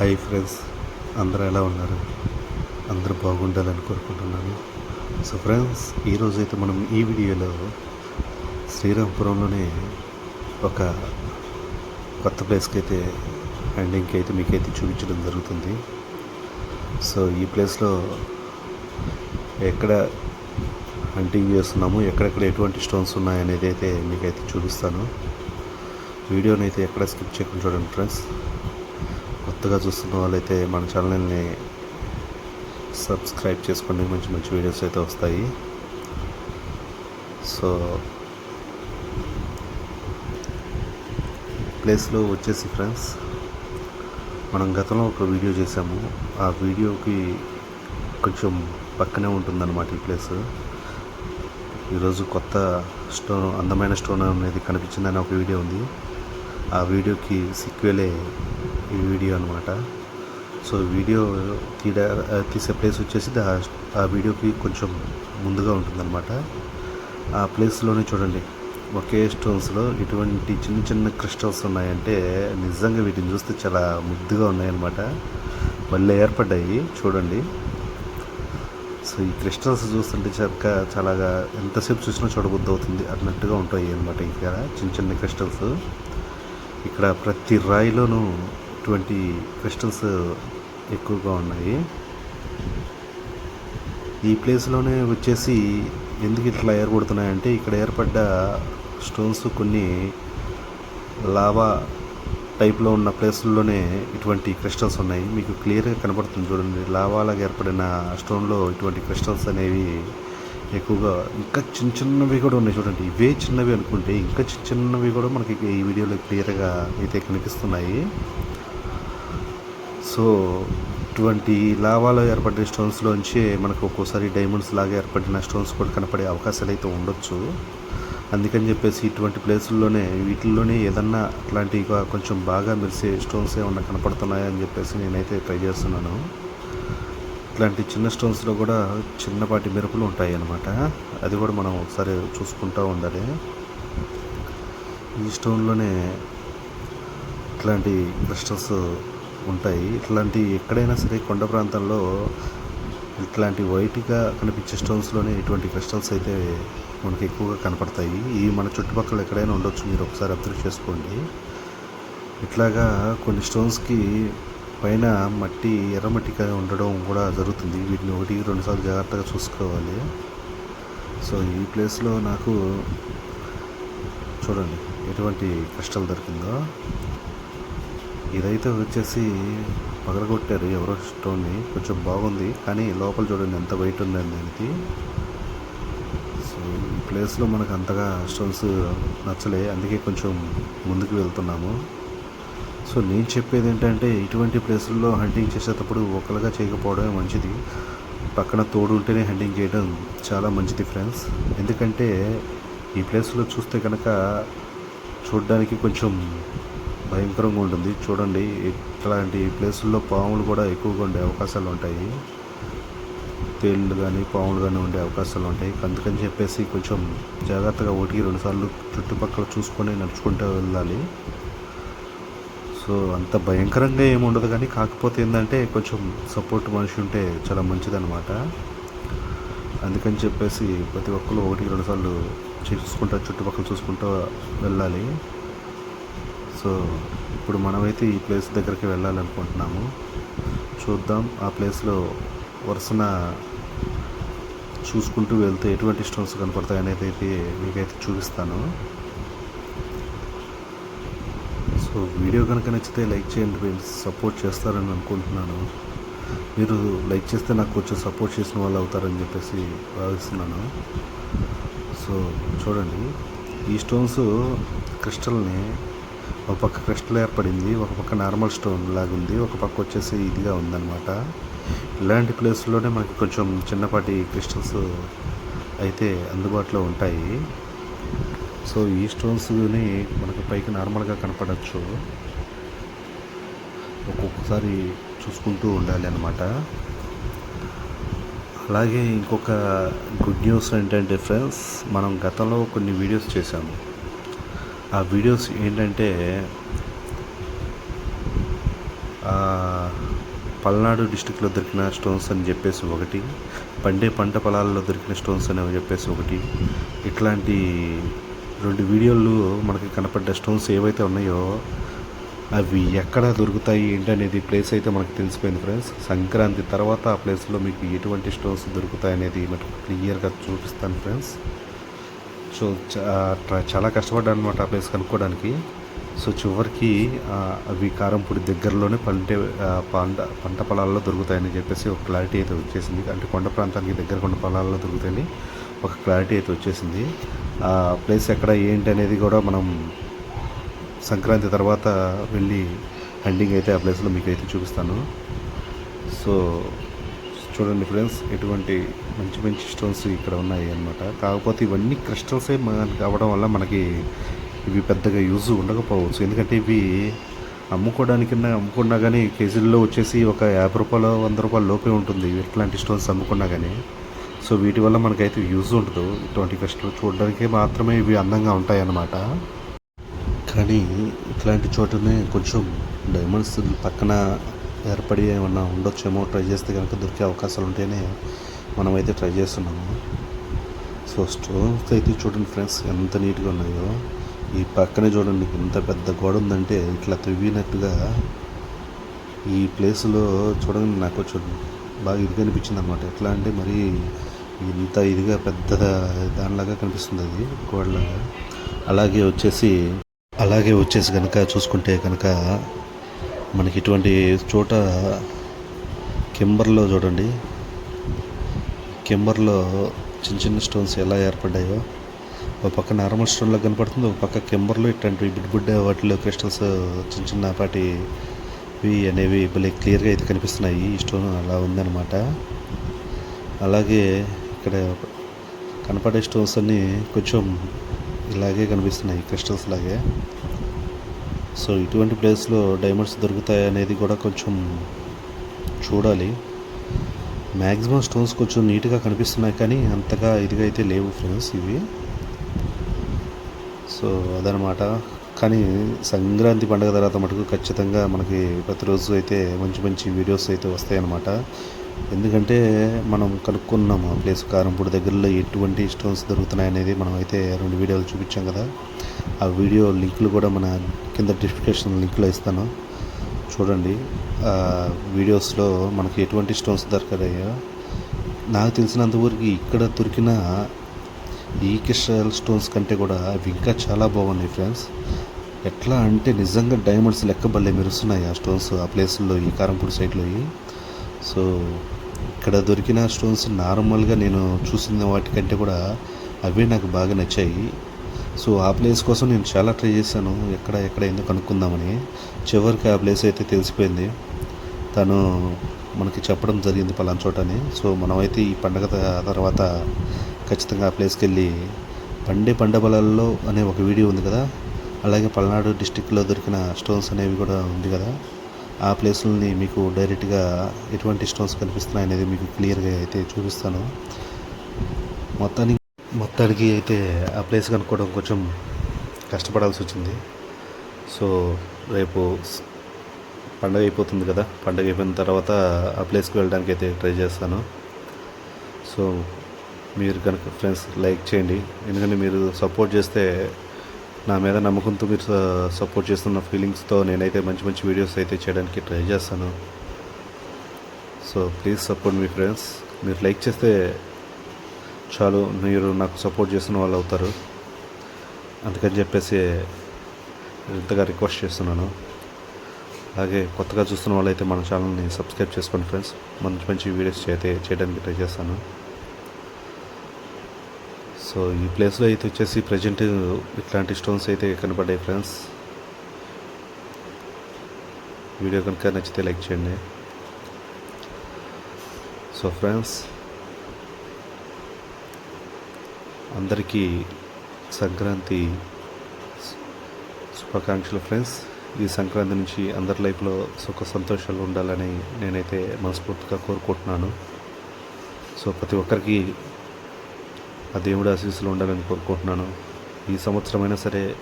Hi friends అందరూ ఎలా ఉన్నారు? అందరూ బాగుండాలని కోరుకుంటున్నాను. సో ఫ్రెండ్స్ ఈరోజు అయితే మనం ఈ వీడియోలో శ్రీరాంపురంలోనే ఒక కొత్త ప్లేస్కి అయితే హ్యాండింగ్కి అయితే మీకైతే చూపించడం జరుగుతుంది. సో ఈ ప్లేస్లో ఎక్కడ హంటింగ్ చేస్తున్నాము ఎక్కడెక్కడ ఎటువంటి స్టోన్స్ ఉన్నాయనేది అయితే మీకైతే చూపిస్తాను. వీడియోని అయితే ఎక్కడ స్కిప్ చేయకుండా చూడండి ఫ్రెండ్స్. కొత్తగా చూస్తున్న వాళ్ళైతే మన ఛానల్ని సబ్స్క్రైబ్ చేసుకోండి మంచి మంచి వీడియోస్ అయితే వస్తాయి. సో ప్లేస్లో వచ్చేసి ఫ్రెండ్స్ మనం గతంలో ఒక వీడియో చేసాము ఆ వీడియోకి కొంచెం పక్కనే ఉంటుందన్నమాట ఈ ప్లేస్. ఈరోజు కొత్త స్టోన్ అందమైన స్టోన్ అనేది కనిపించిందని ఒక వీడియో ఉంది. ఆ వీడియోకి సిక్వెలే ఈ వీడియో అనమాట సో వీడియో తీడ తీసే ప్లేస్ వచ్చేసి ఆ వీడియోకి కొంచెం ముందుగా ఉంటుందన్నమాట. ఆ ప్లేస్లోనే చూడండి. ఒకే స్టోన్స్లో ఇటువంటి చిన్న చిన్న క్రిస్టల్స్ ఉన్నాయంటే నిజంగా వీటిని చూస్తే చాలా ముద్దుగా ఉన్నాయన్నమాట. మళ్ళీ ఏర్పడ్డాయి. చూడండి. సో ఈ క్రిస్టల్స్ చూస్తుంటే చక్క చాలాగా ఎంతసేపు చూసినా చూడబుద్ధి అవుతుంది. అన్నట్టుగా ఉంటాయి అనమాట ఇక్కడ చిన్న చిన్న క్రిస్టల్స్. ఇక్కడ ప్రతి రాయిలోనూ ఇటువంటి క్రిస్టల్స్ ఎక్కువగా ఉన్నాయి. ఈ ప్లేస్లోనే వచ్చేసి ఎందుకు ఇట్లా ఏర్పడుతున్నాయంటే ఇక్కడ ఏర్పడ్డ స్టోన్స్ కొన్ని లావా టైప్లో ఉన్న ప్లేసుల్లోనే ఇటువంటి క్రిస్టల్స్ ఉన్నాయి. మీకు క్లియర్గా కనపడుతుంది చూడండి. లావాలాగా ఏర్పడిన స్టోన్లో ఇటువంటి క్రిస్టల్స్ అనేవి ఎక్కువగా ఇంకా చిన్న చిన్నవి కూడా ఉన్నాయి చూడండి. ఇవే చిన్నవి అనుకుంటే ఇంకా చిన్న చిన్నవి కూడా మనకి ఈ వీడియోలో క్లియర్గా అయితే కనిపిస్తున్నాయి. సో ఇటువంటి లావాలో ఏర్పడిన స్టోన్స్లోంచి మనకు ఒక్కోసారి డైమండ్స్ లాగా ఏర్పడిన స్టోన్స్ కూడా కనపడే అవకాశాలు అయితే ఉండొచ్చు. అందుకని చెప్పేసి ఇటువంటి ప్లేసుల్లోనే వీటిల్లోనే ఏదన్నా అట్లాంటివి కొంచెం బాగా మెరిసే స్టోన్స్ ఏమన్నా కనపడుతున్నాయని చెప్పేసి నేనైతే ట్రై చేస్తున్నాను. ఇట్లాంటి చిన్న స్టోన్స్లో కూడా చిన్నపాటి మెరుపులు ఉంటాయి అన్నమాట అది కూడా మనం ఒకసారి చూసుకుంటూ ఉండాలి. ఈ స్టోన్లోనే ఇట్లాంటి క్రిస్టల్స్ ఉంటాయి. ఇట్లాంటి ఎక్కడైనా సరే కొండ ప్రాంతంలో ఇట్లాంటి వైట్గా కనిపించే స్టోన్స్లోనే ఇటువంటి క్రిస్టల్స్ అయితే మనకి ఎక్కువగా కనపడతాయి. ఈ మన చుట్టుపక్కల ఎక్కడైనా ఉండొచ్చు మీరు ఒకసారి అబ్జర్వ్ చేసుకోండి. ఇట్లాగా కొన్ని స్టోన్స్కి పైన మట్టి ఎర్రమట్టిగా ఉండడం కూడా జరుగుతుంది. వీటిని ఒకటి రెండుసార్లు జాగ్రత్తగా చూసుకోవాలి. సో ఈ ప్లేస్లో నాకు చూడండి ఎటువంటి కష్టాలు దొరికిందో. ఇదైతే వచ్చేసి పగలగొట్టారు ఎవరో స్టోన్ని. కొంచెం బాగుంది కానీ లోపల చూడండి ఎంత వెయిట్ ఉందండి దీనికి. సో ఈ ప్లేస్లో మనకు అంతగా స్టోన్స్ నచ్చలే అందుకే కొంచెం ముందుకు వెళ్తున్నాము. సో నేను చెప్పేది ఏంటంటే ఇటువంటి ప్లేసుల్లో హంటింగ్ చేసేటప్పుడు ఒకరిగా చేయకపోవడమే మంచిది. పక్కన తోడు ఉంటేనే హంటింగ్ చేయడం చాలా మంచిది ఫ్రెండ్స్ ఎందుకంటే ఈ ప్లేస్లో చూస్తే కనుక చూడడానికి కొంచెం భయంకరంగా ఉంటుంది. చూడండి ఇట్లాంటి ప్లేసుల్లో పాములు కూడా ఎక్కువగా ఉండే అవకాశాలు ఉంటాయి. తేళ్ళు కానీ పాములు కానీ ఉండే అవకాశాలు ఉంటాయి. అందుకని చెప్పేసి కొంచెం జాగ్రత్తగా ఒకటికి రెండుసార్లు చుట్టుపక్కల చూసుకొని నడుచుకుంటూ వెళ్ళాలి. సో అంత భయంకరంగా ఏముండదు కానీ కాకపోతే ఏంటంటే కొంచెం సపోర్ట్ మనిషి ఉంటే చాలా మంచిదన్నమాట. అందుకని చెప్పేసి ప్రతి ఒక్కరు ఒకటికి రెండు సార్లు చుట్టుపక్కల చూసుకుంటూ వెళ్ళాలి. సో ఇప్పుడు మనమైతే ఈ ప్లేస్ దగ్గరికి వెళ్ళాలనుకుంటున్నాము. చూద్దాం ఆ ప్లేస్లో వరుసన చూసుకుంటూ వెళ్తే ఎటువంటి స్టోన్స్ కనపడతాయి అనేది అయితే మీకైతే చూపిస్తాను. సో వీడియో కనుక నచ్చితే లైక్ చేయండి ఫ్రెండ్స్. సపోర్ట్ చేస్తారని అనుకుంటున్నాను. మీరు లైక్ చేస్తే నాకు కొంచెం సపోర్ట్ చేసిన వాళ్ళు అవుతారని చెప్పేసి భావిస్తున్నాను. సో చూడండి ఈ స్టోన్స్ క్రిస్టల్ని ఒక పక్క క్రిస్టల్ ఏర్పడింది ఒక పక్క నార్మల్ స్టోన్ లాగా ఉంది ఒక పక్క వచ్చేసి ఇదిగా ఉందన్నమాట. ఇలాంటి ప్లేస్లోనే మనకి కొంచెం చిన్నపాటి క్రిస్టల్స్ అయితే అందుబాటులో ఉంటాయి. సో ఈ స్టోన్స్ని మనకు పైకి నార్మల్గా కనపడచ్చు. ఒక్కొక్కసారి చూసుకుంటూ ఉండాలి అన్నమాట. అలాగే ఇంకొక గుడ్ న్యూస్ ఏంటంటే ఫ్రెండ్స్ మనం గతంలో కొన్ని వీడియోస్ చేశాము. ఆ వీడియోస్ ఏంటంటే పల్నాడు డిస్టిక్లో దొరికిన స్టోన్స్ అని చెప్పేసి ఒకటి పండే పంట పొలాల్లో దొరికిన స్టోన్స్ అని చెప్పేసి ఒకటి ఇట్లాంటి రెండు వీడియోలు మనకి కనపడ్డ స్టోన్స్ ఏవైతే ఉన్నాయో అవి ఎక్కడ దొరుకుతాయి ఏంటనేది ప్లేస్ అయితే మనకు తెలిసిపోయింది ఫ్రెండ్స్. సంక్రాంతి తర్వాత ఆ ప్లేస్లో మీకు ఎటువంటి స్టోన్స్ దొరుకుతాయి అనేది మనకు క్లియర్గా చూపిస్తాను ఫ్రెండ్స్. సో చా- చాలా కష్టపడ్డాను అనమాట ఆ ప్లేస్ కనుక్కోవడానికి సో చివరికి అవి కారంపూడి దగ్గరలోనే పంటే పంట పంట పొలాల్లో దొరుకుతాయని చెప్పేసి ఒక క్లారిటీ అయితే వచ్చేసింది. అంటే కొండ ప్రాంతానికి దగ్గర కొండ పొలాల్లో దొరుకుతాయని ఒక క్లారిటీ అయితే వచ్చేసింది. ఆ ప్లేస్ ఎక్కడ ఏంటి అనేది కూడా మనం సంక్రాంతి తర్వాత వెళ్ళి హండింగ్ అయితే ఆ ప్లేస్లో మీకు అయితే చూపిస్తాను. సో చూడండి ఫ్రెండ్స్ ఎటువంటి మంచి మంచి స్టోన్స్ ఇక్కడ ఉన్నాయి అన్నమాట. కాకపోతే ఇవన్నీ క్రిస్టల్సే మనకి అవ్వడం వల్ల మనకి ఇవి పెద్దగా యూజ్ ఉండకపోవచ్చు. ఎందుకంటే ఇవి అమ్ముకోవడానికన్నా అమ్ముకున్నా కానీ కేజీల్లో వచ్చేసి ఒక యాభై రూపాయలు వంద రూపాయల లోపే ఉంటుంది ఇట్లాంటి స్టోన్స్ అమ్ముకున్నా కానీ సో వీటి వల్ల మనకైతే యూజ్ ఉండదు. ఇటువంటి క్రిస్టల్ చూడడానికి మాత్రమే ఇవి అందంగా ఉంటాయి అన్నమాట కానీ ఇట్లాంటి చోటనే కొంచెం డైమండ్స్ పక్కన ఏర్పడి ఏమన్నా ఉండొచ్చేమో ట్రై చేస్తే కనుక దొరికే అవకాశాలు ఉంటేనే మనమైతే ట్రై చేస్తున్నాము. సో స్టోన్స్ అయితే చూడండి ఫ్రెండ్స్ ఎంత నీట్గా ఉన్నాయో. ఈ పక్కనే చూడండి ఎంత పెద్ద గోడ ఉందంటే ఇట్లా త్రివ్వినట్టుగా ఈ ప్లేస్లో చూడండి నాకు కొంచెం బాగా ఇదిగా అనిపించింది అనమాట ఎట్లా అంటే మరి ఇంత ఇదిగా పెద్ద దానిలాగా కనిపిస్తుంది అది గోడలాగా. అలాగే వచ్చేసి అలాగే వచ్చేసి కనుక చూసుకుంటే కనుక మనకి ఇటువంటి చోట కెంబర్లో చూడండి. కెంబర్లో చిన్న చిన్న స్టోన్స్ ఎలా ఏర్పడ్డాయో. ఒక పక్క నార్మల్ స్టోన్లో కనపడుతుంది ఒక పక్క కెంబర్లో ఇట్లాంటివి బిడ్ బిడ్డ వాటిలో క్రిస్టల్స్ చిన్న చిన్న పాటి ఇవి అనేవి భలే క్లియర్గా అయితే కనిపిస్తున్నాయి. ఈ స్టోన్ అలా ఉందన్నమాట. అలాగే ఇక్కడ కనపడే స్టోన్స్ అన్నీ కొంచెం ఇలాగే కనిపిస్తున్నాయి క్రిస్టల్స్ లాగే. సో ఇటువంటి ప్లేస్లో డైమండ్స్ దొరుకుతాయి అనేది కూడా కొంచెం చూడాలి. మ్యాక్సిమం స్టోన్స్ కొంచెం నీట్గా కనిపిస్తున్నాయి కానీ అంతగా ఇదిగా అయితే లేవు ఫ్రెండ్స్ ఇవి. సో అదనమాట. కానీ సంక్రాంతి పండుగ తర్వాత మటుకు ఖచ్చితంగా మనకి ప్రతిరోజు అయితే మంచి మంచి వీడియోస్ అయితే వస్తాయన్నమాట. ఎందుకంటే మనం కనుక్కున్నాము ఆ ప్లేస్ కారంపూడి దగ్గరలో ఎటువంటి స్టోన్స్ దొరుకుతున్నాయి అనేది మనం అయితే రెండు వీడియోలు చూపించాం కదా. ఆ వీడియో లింకులు కూడా మన కింద డిస్క్రిప్షన్ లింక్లో ఇస్తాను. చూడండి వీడియోస్లో మనకి ఎటువంటి స్టోన్స్ దొరకదయ్యా నాకు తెలిసినంత వరకు ఇక్కడ దొరికిన ఈ క్రిస్టల్ స్టోన్స్ కంటే కూడా అవి ఇంకా చాలా బాగున్నాయి ఫ్రెండ్స్. ఎట్లా అంటే నిజంగా డైమండ్స్ లెక్క భలే మెరుస్తున్నాయి ఆ స్టోన్స్ ఆ ప్లేస్లో ఈ కారంపూడి సైడ్లో. సో ఇక్కడ దొరికిన స్టోన్స్ నార్మల్గా నేను చూసిన వాటికంటే కూడా అవే నాకు బాగా నచ్చాయి. సో ఆ ప్లేస్ కోసం నేను చాలా ట్రై చేశాను. ఎక్కడ ఎక్కడ ఏందో కనుక్కుందామని చివరికి ఆ ప్లేస్ అయితే తెలిసిపోయింది. తను మనకి చెప్పడం జరిగింది పలానా చోట అని సో మనమైతే ఈ పండగ తర్వాత ఖచ్చితంగా ఆ ప్లేస్కి వెళ్ళి పండే పండబలల్లో అనే ఒక వీడియో ఉంది కదా. అలాగే పల్నాడు డిస్టిక్లో దొరికిన స్టోన్స్ అనేవి కూడా ఉంది కదా. ఆ ప్లేసులని మీకు డైరెక్ట్గా ఎటువంటి స్టోన్స్ కనిపిస్తున్నాయి అనేది మీకు క్లియర్గా అయితే చూపిస్తాను. మొత్తానికి మొత్తానికి అయితే ఆ ప్లేస్ కనుక్కోవడం కొంచెం కష్టపడాల్సి వచ్చింది. సో రేపు పండగ అయిపోతుంది కదా పండగ అయిపోయిన తర్వాత ఆ ప్లేస్కి వెళ్ళడానికి అయితే ట్రై చేస్తాను. సో మీరు కనుక ఫ్రెండ్స్ లైక్ చేయండి. ఎందుకంటే మీరు సపోర్ట్ చేస్తే నా మీద నమ్మకంతో మీరు సపోర్ట్ చేస్తున్న ఫీలింగ్స్తో నేనైతే మంచి మంచి వీడియోస్ అయితే చేయడానికి ట్రై చేస్తాను. సో ప్లీజ్ సపోర్ట్ మీ ఫ్రెండ్స్ మీరు లైక్ చేస్తే చాలు మీరు నాకు సపోర్ట్ చేస్తున్న వాళ్ళు అవుతారు. అందుకని చెప్పేసి ఇంతగా రిక్వెస్ట్ చేస్తున్నాను. అలాగే కొత్తగా చూస్తున్న వాళ్ళైతే మన ఛానల్ని సబ్స్క్రైబ్ చేసుకోండి ఫ్రెండ్స్ మంచి మంచి వీడియోస్ అయితే చేయడానికి ట్రై చేస్తాను. సో ఈ ప్లేస్లో అయితే వచ్చేసి ప్రజెంట్ ఇట్లాంటి స్టోన్స్ అయితే కనపడ్డాయి ఫ్రెండ్స్. వీడియో కనుక నచ్చితే లైక్ చేయండి. సో ఫ్రెండ్స్ అందరికీ సంక్రాంతి శుభాకాంక్షలు ఫ్రెండ్స్. ఈ సంక్రాంతి నుంచి అందరి లైఫ్లో సుఖ సంతోషాలు ఉండాలని నేనైతే మనస్ఫూర్తిగా కోరుకుంటున్నాను. సో ప్రతి ఒక్కరికి ఆ దేవుడి ఆశీస్సులు ఉండాలని కోరుకుంటున్నాను. ఈ సంవత్సరమైనా సరే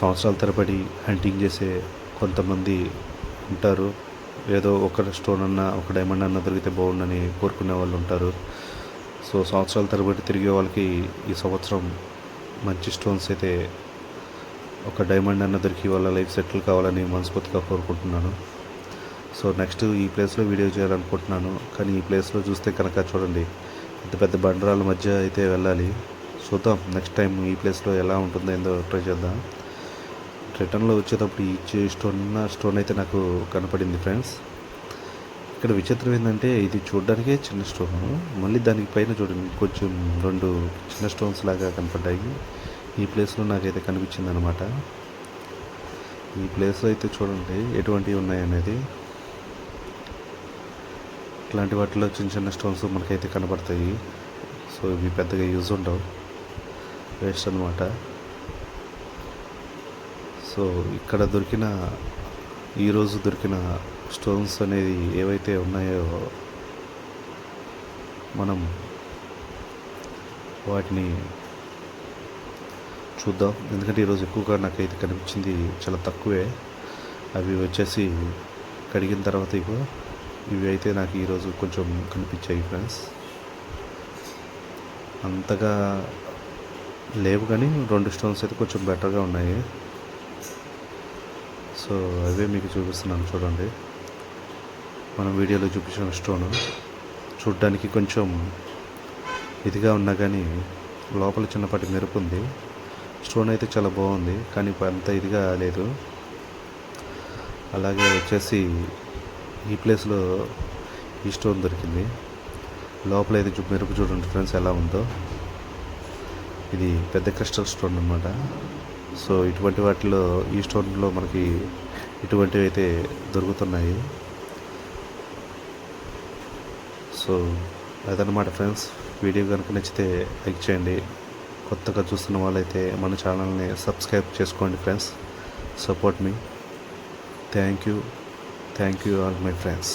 సంవత్సరాల తరబడి హంటింగ్ చేసే కొంతమంది ఉంటారు. ఏదో ఒక స్టోన్ అన్న ఒక డైమండ్ అన్న దొరికితే బాగుండని కోరుకునే వాళ్ళు ఉంటారు. సో సంవత్సరాల తరబడి తిరిగే వాళ్ళకి ఈ సంవత్సరం మంచి స్టోన్స్ అయితే ఒక డైమండ్ అన్న దొరికి వాళ్ళ లైఫ్ సెటిల్ కావాలని మనస్ఫూర్తిగా కోరుకుంటున్నాను. సో నెక్స్ట్ ఈ ప్లేస్లో వీడియో చేయాలనుకుంటున్నాను. కానీ ఈ ప్లేస్లో చూస్తే కనుక చూడండి పెద్ద పెద్ద బండరాల మధ్య అయితే వెళ్ళాలి. చూద్దాం నెక్స్ట్ టైం ఈ ప్లేస్లో ఎలా ఉంటుందో ఏందో ట్రై చేద్దాం. రిటర్న్లో వచ్చేటప్పుడు ఈ స్టోన్ స్టోన్ అయితే నాకు కనపడింది ఫ్రెండ్స్. ఇక్కడ విచిత్రం ఏంటంటే ఇది చూడడానికే చిన్న స్టోన్. మళ్ళీ దానికి పైన చూడండి కొంచెం రెండు చిన్న స్టోన్స్ లాగా కనపడ్డాయి. ఈ ప్లేస్లో నాకైతే కనిపించింది అనమాట ఈ ప్లేస్లో అయితే చూడండి ఎటువంటివి ఉన్నాయనేది. ఇట్లాంటి వాటిలో చిన్న చిన్న స్టోన్స్ మనకైతే కనబడతాయి. సో ఇవి పెద్దగా యూజ్ ఉండవు. వేస్ట్ అనమాట సో ఇక్కడ దొరికిన ఈరోజు దొరికిన స్టోన్స్ అనేది ఏవైతే ఉన్నాయో మనం వాటిని చూద్దాం. ఎందుకంటే ఈరోజు ఎక్కువగా నాకైతే కనిపించింది చాలా తక్కువే. అవి వచ్చేసి కడిగిన తర్వాత ఇగో ఇవి అయితే నాకు ఈరోజు కొంచెం కనిపించాయి ఫ్రెండ్స్ అంతగా లేవు కానీ రెండు స్టోన్స్ అయితే కొంచెం బెటర్గా ఉన్నాయి. సో అవే మీకు చూపిస్తున్నాను చూడండి. మనం వీడియోలో చూపించిన స్టోన్ చూడ్డానికి కొంచెం ఇదిగా ఉన్నా కానీ లోపల చిన్నపాటి మెరుపు ఉంది. స్టోన్ అయితే చాలా బాగుంది కానీ అంత ఇదిగా లేదు. అలాగే వచ్చేసి ఈ ప్లేస్లో ఈ స్టోన్ దొరికింది. లోపల అయితే చూ మెరుపు చూడండి ఫ్రెండ్స్ ఎలా ఉందో. ఇది పెద్ద క్రిస్టల్ స్టోన్ అనమాట సో ఇటువంటి వాటిలో ఈ స్టోన్లో మనకి ఇటువంటివి అయితే దొరుకుతున్నాయి. సో అదనమాట ఫ్రెండ్స్. వీడియో కనుక నచ్చితే లైక్ చేయండి. కొత్తగా చూస్తున్న వాళ్ళైతే మన ఛానల్ని సబ్స్క్రైబ్ చేసుకోండి friends. Support me. Thank you. Thank you all my friends